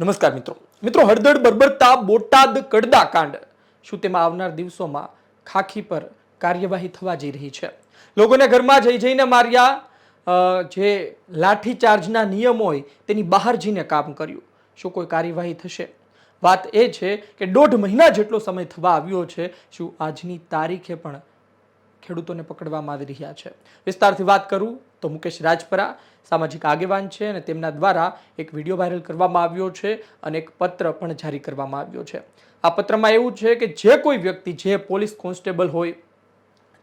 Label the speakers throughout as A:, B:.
A: નમસ્કાર મિત્રો. મિત્રો, હળદળ, બરબરતા, બોટાદ, કડદા કાંડ. શું તેમાં આવનાર દિવસોમાં ખાખી પર કાર્યવાહી થવા જઈ રહી છે? લોકોને ઘરમાં જઈ જઈને માર્યા જે લાઠીચાર્જના નિયમો હોય તેની બહાર જઈને કામ કર્યું. શું કોઈ કાર્યવાહી થશે? વાત એ છે કે દોઢ મહિના જેટલો સમય થવા આવ્યો છે, શું આજની તારીખે પણ ખેડૂતોને પકડવામાં આવી રહ્યા છે? વિસ્તારથી વાત કરું તો મુકેશ રાજપરા સામાજિક આગેવાન છે અને તેમના દ્વારા એક વીડિયો વાયરલ કરવામાં આવ્યો છે અને એક પત્ર પણ જારી કરવામાં આવ્યો છે. આ પત્રમાં એવું છે કે જે કોઈ વ્યક્તિ, જે પોલીસ કોન્સ્ટેબલ હોય,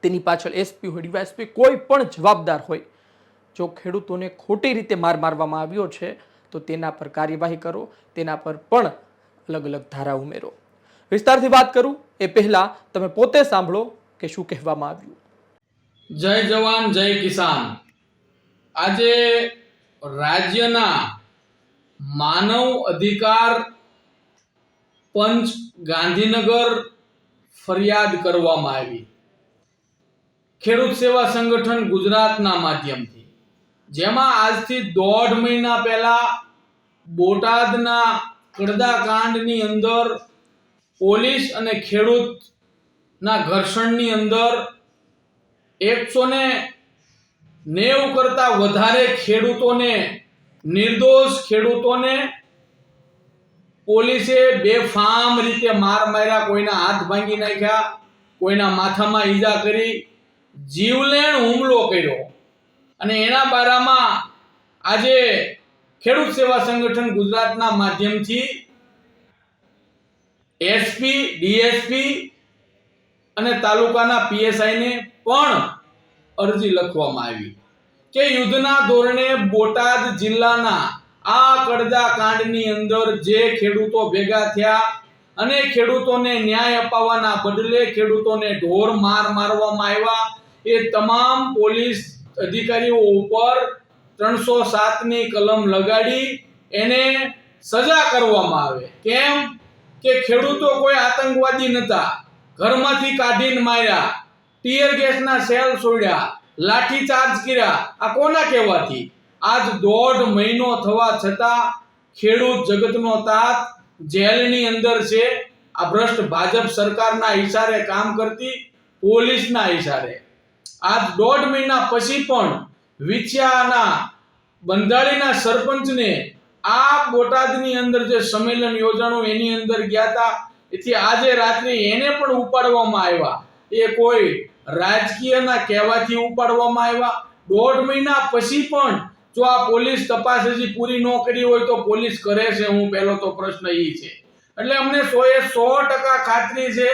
A: તેની પાછળ એસપી હોય ડીવાયએસપી કોઈ પણ જવાબદાર હોય, જો ખેડૂતોને ખોટી રીતે માર મારવામાં આવ્યો છે, તો તેના પર કાર્યવાહી કરો, તેના પર પણ અલગ અલગ ધારા ઉમેરો. વિસ્તારથી વાત કરું, એ પહેલા તમે પોતે સાંભળો કે શું કહેવામાં આવ્યું.
B: જય જવાન, જય કિસાન. આજે રાજ્યના માનવ અધિકાર પંચ ગાંધીનગર ફરિયાદ કરવામાં આવી. ખેડૂત સેવા સંગઠન ગુજરાતના માધ્યમથી. જેમાં આજથી દોઢ મહિના પહેલા બોટાદના કડદા કાંડની અંદર પોલીસ અને ખેડૂતના ઘર્ષણની અંદર એકસો ને નેવ કરતા વધારે ખેડૂતોને, નિર્દોષ ખેડૂતોને પોલીસે બેફામ રીતે માર માર્યા, કોઈના હાથ ભાંગી નાખ્યા, કોઈના માથામાં ઈજા કરી, જીવલેણ હુમલો કર્યો. અને એના બારામાં આજે ખેડૂત સેવા સંગઠન ગુજરાતના માધ્યમથી એસપી, ડીએસપી અને તાલુકાના પીએસઆઈને પણ અરજી લખવામાં આવી કે યુદ્ધના ધોરણે બોટાદ જિલ્લાના આ કડદા કાંડની અંદર જે ખેડૂતો ભેગા થયા અને ખેડૂતોને ન્યાય અપાવવાના બદલે ખેડૂતોને ઢોર માર મારવામાં આવ્યા, એ તમામ પોલીસ અધિકારીઓ ઉપર ત્રણસો સાતની કલમ લગાડી એને સજા કરવામાં આવે. કેમ? કે ખેડૂતો કોઈ આતંકવાદી નતા. ઘરમાંથી કાઢીને માર્યા. ટીયર ગેસના સેલ છોડ્યા લાઠી ચાર્જ કર્યા. આ કોના કહેવાથી? આજ દોઢ મહિનો થવા છતાં ખેડૂત જગતનો તાત જેલની અંદર છે. આ ભ્રષ્ટ ભાજપ સરકારના ઈશારે કામ કરતી પોલીસના ઈશારે. આજ દોઢ મહિના પછી પણ વિછ્યાના બંધાળીના સરપંચને આ બોટાદની અંદર જે સંમેલન યોજાણું એની અંદર ગયા હતા એથી આજે રાત્રે એને પણ ઉપાડવામાં આવ્યા. એ કોઈ રાજકીયના કહેવાથી ઉપાડવામાં આવ્યા. દોઢ મહિના પછી પણ જો આ પોલીસ તપાસ હજી પૂરી ન કરી હોય તો પોલીસ કરે છે, હું પહેલો તો પ્રશ્ન એ છે. એટલે અમને સો એ સો ટકા ખાતરી છે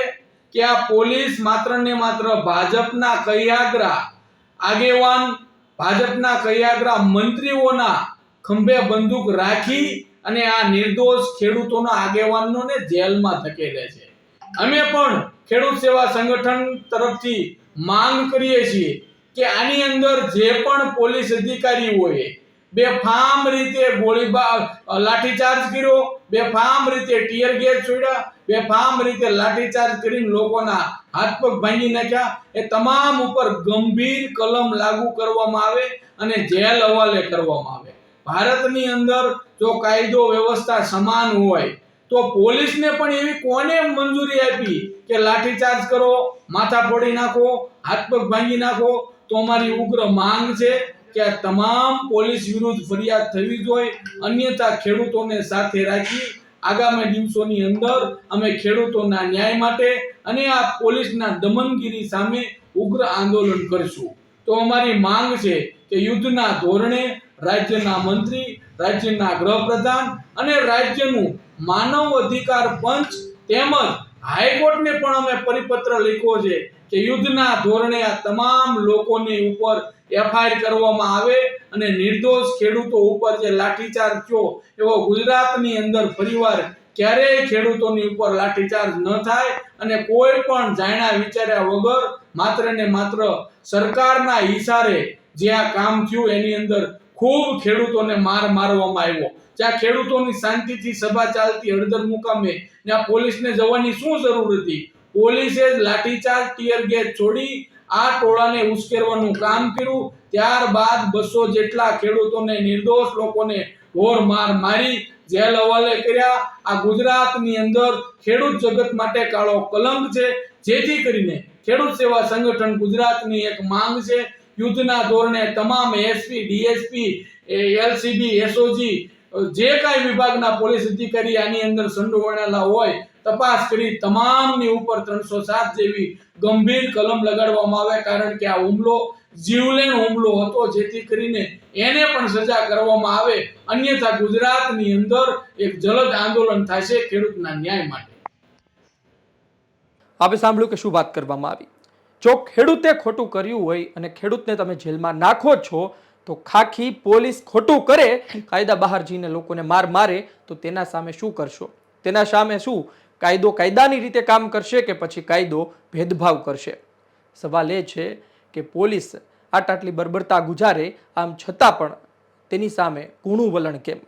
B: કે આ પોલીસ માત્ર ને માત્ર ભાજપના કયાગ્રા, આગેવાન ભાજપના કૈયાગ્રા મંત્રીઓના ખંભે બંદૂક રાખી અને આ નિર્દોષ ખેડૂતોના આગેવાનોને જેલમાં ધકેલે છે. અમે પણ ખેડૂત સેવા સંગઠન તરફથી માંગ કરીએ છીએ કે આની અંદર જે પણ પોલીસ અધિકારીઓએ બેફામ રીતે ગોળીબાર લાઠીચાર્જ કર્યો બેફામ રીતે ટીયર ગેસ છોડ્યા બેફામ રીતે લાઠીચાર્જ કરીને લોકોના હાથ પગ ભાંગી નાખ્યા. એ તમામ ઉપર ગંભીર કલમ લાગુ કરવામાં આવે અને જેલ હવાલે કરવામાં આવે. ભારતની અંદર જો કાયદો વ્યવસ્થા સમાન હોય તો પોલીસને પણ એવી કોને મંજૂરી આપી કે લાઠીચાર્જ કરો, માથા ફોડી નાખો, હાથ પગ ભાંગી નાખો? તો અમારી ઉગ્ર માંગ છે કે આ તમામ પોલીસ વિરુદ્ધ ફરિયાદ થવી જોઈએ, અન્યથા ખેડૂતોને સાથે રાખી આગામી દિવસોની અંદર અમે ખેડૂતોના ન્યાય માટે અને આ પોલીસના દમનગીરી સામે ઉગ્ર આંદોલન કરશું. તો અમારી માંગ છે કે યુદ્ધના ધોરણે રાજ્યના મંત્રી, રાજ્યના ગૃહપ્રધાન અને રાજ્યનું માનવ અધિકાર પંચ તેમજ હાઈકોર્ટને પણ અમે પરિપત્ર લખ્યો છે કે યુદ્ધના ધોરણે આ તમામ લોકોની ઉપર એફઆઈઆર કરવામાં આવે અને નિર્દોષ ખેડૂતો ઉપર જે લાઠીચાર્જ થયો, એવો ગુજરાતની અંદર ફરીવાર ક્યારેય ખેડૂતોની ઉપર લાઠીચાર્જ ન થાય અને કોઈ પણ જાણ્યા વિચાર્યા વગર માત્ર ને માત્ર સરકારના ઈશારે જે આ કામ થયું એની અંદર ખૂબ ખેડૂતોને માર મારવામાં આવ્યો. જ્યાં ખેડૂતોની શાંતિથી સભા ચાલતી હળદર મુકામે ત્યાં પોલીસને જવાની શું જરૂર હતી? પોલીસે લાઠીચાર્જ, ટીયર ગેસ છોડી આ ટોળાને ઉશ્કેરવાનું કામ કર્યું. ત્યારબાદ બસો જેટલા ખેડૂતોને નિર્દોષ લોકોને ઢોર માર મારી જેલ હવાલે કર્યા. આ ગુજરાતની અંદર ખેડૂત જગત માટે કાળો કલંક છે. જેથી કરીને ખેડૂત સેવા સંગઠન ગુજરાતની એક માંગ છે. યુદ્ધના ધોરણે તમામ એસપી, ડીએસપી એલસીબી, એસઓજી જે કાંઈ વિભાગના પોલીસ અધિકારી આની અંદર સંડોવાયેલા હોય, તપાસ કરી તમામની ઉપર ત્રણસો સાત જેવી ગંભીર કલમ લગાડવામાં આવે, કારણ કે આ હુમલો જીવલેણ હુમલો હતો, જેથી કરીને એને પણ સજા કરવામાં આવે. અન્યથા ગુજરાતની અંદર એક જલદ આંદોલન થશે ખેડૂતના ન્યાય માટે.
A: આપે સાંભળ્યું કે શું વાત કરવામાં આવી? જો ખેડૂતે ખોટું કર્યું હોય અને ખેડૂતને તમે જેલમાં નાખો છો તો ખાખી પોલીસ ખોટું કરે, કાયદા બહાર જઈને લોકોને માર મારે, તો તેના સામે શું કરશો? તેના સામે શું? કાયદો કાયદાની રીતે કામ કરશે કે પછી કાયદો ભેદભાવ કરશે? સવાલ એ છે કે પોલીસ આટ આટલી બર્બરતા ગુજારે, આમ છતાં પણ તેની સામે કૂણું વલણ કેમ?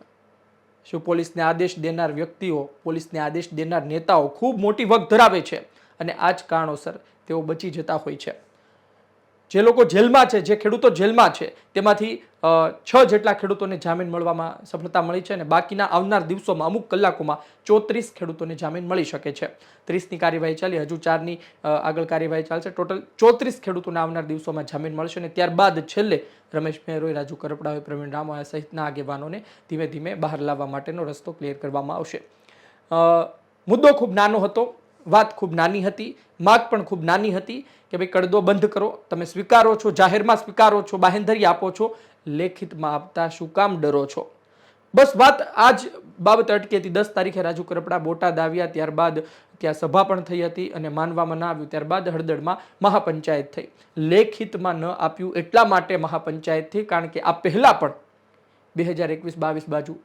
A: શું પોલીસને આદેશ દેનાર વ્યક્તિઓ, પોલીસને આદેશ દેનાર નેતાઓ ખૂબ મોટી વગ ધરાવે છે? અને આ જ કારણોસર તેઓ બચી જતા હોય છે. જે લોકો જેલમાં છે, જે ખેડૂતો જેલમાં છે, તેમાંથી છ જેટલા ખેડૂતોને જામીન મળવામાં સફળતા મળી છે અને બાકીના આવનાર દિવસોમાં અમુક કલાકોમાં ચોત્રીસ ખેડૂતોને જામીન મળી શકે છે. ત્રીસની કાર્યવાહી ચાલી, હજુ ચારની આગળ કાર્યવાહી ચાલશે. ટોટલ ચોત્રીસ ખેડૂતોને આવનાર દિવસોમાં જામીન મળશે અને ત્યારબાદ છેલ્લે રમેશ મહેરોય રાજુ કરપડા હોય પ્રવીણ રામોયા સહિતના આગેવાનોને ધીમે ધીમે બહાર લાવવા માટેનો રસ્તો ક્લિયર કરવામાં આવશે. મુદ્દો ખૂબ નાનો હતો. વાત ખૂબ નાની હતી, માગ પણ ખૂબ નાની હતી કે ભાઈ કડદો બંધ કરો, તમે સ્વીકારો છો, જાહેરમાં સ્વીકારો છો, બાહેંધરી આપો છો, લેખિતમાં આપતા શું કામ ડરો છો? બસ વાત આ જ બાબત અટકી હતી. દસ તારીખે રાજુ કરપડા બોટાદ આવ્યા, ત્યારબાદ ત્યાં સભા પણ થઈ હતી અને માનવામાં ન આવ્યું. ત્યારબાદ હળદળમાં મહાપંચાયત થઈ. લેખિતમાં ન આપ્યું એટલા માટે મહાપંચાયત થઈ, કારણ કે આ પહેલાં પણ બે હજાર એકવીસ બાવીસ બાજુ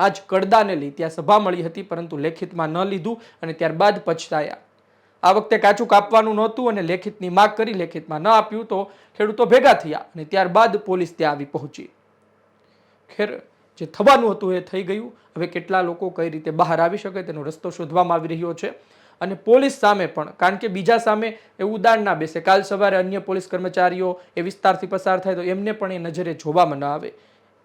A: આજ કડદાને લઈ ત્યાં સભા મળી હતી, પરંતુ લેખિતમાં ન લીધું અને ત્યારબાદ પછતાયા. આ વખતે કાચું કાપવાનું નહોતું અને લેખિતની માગ કરી લેખિતમાં ન આપ્યું તો ખેડૂતો ભેગા થયા અને ત્યારબાદ પોલીસ ત્યાં આવી પહોંચી. ખેર, જે થવાનું હતું એ થઈ ગયું. હવે કેટલા લોકો કઈ રીતે બહાર આવી શકે તેનો રસ્તો શોધવામાં આવી રહ્યો છે. અને પોલીસ સામે પણ, કારણ કે બીજા સામે એવું ઉદાહરણ ના બેસે. કાલ સવારે અન્ય પોલીસ કર્મચારીઓ એ વિસ્તારથી પસાર થાય તો એમને પણ એ નજરે જોવામાં ન આવે.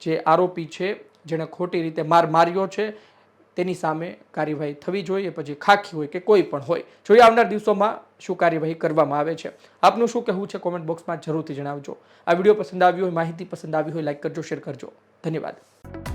A: જે આરોપી છે જેણે ખોટી રીતે માર માર્યો છે, તેની સામે કાર્યવાહી થવી જોઈએ, પછી ખાખી હોય કે કોઈ પણ હોય. જોઈએ આવનાર દિવસોમાં શું કાર્યવાહી કરવામાં આવે છે. આપનું શું કહેવું છે કોમેન્ટ બોક્સમાં જરૂરથી જણાવજો. આ વીડિયો પસંદ આવ્યો હોય, માહિતી પસંદ આવી હોય, લાઈક કરજો, શેર કરજો. ધન્યવાદ.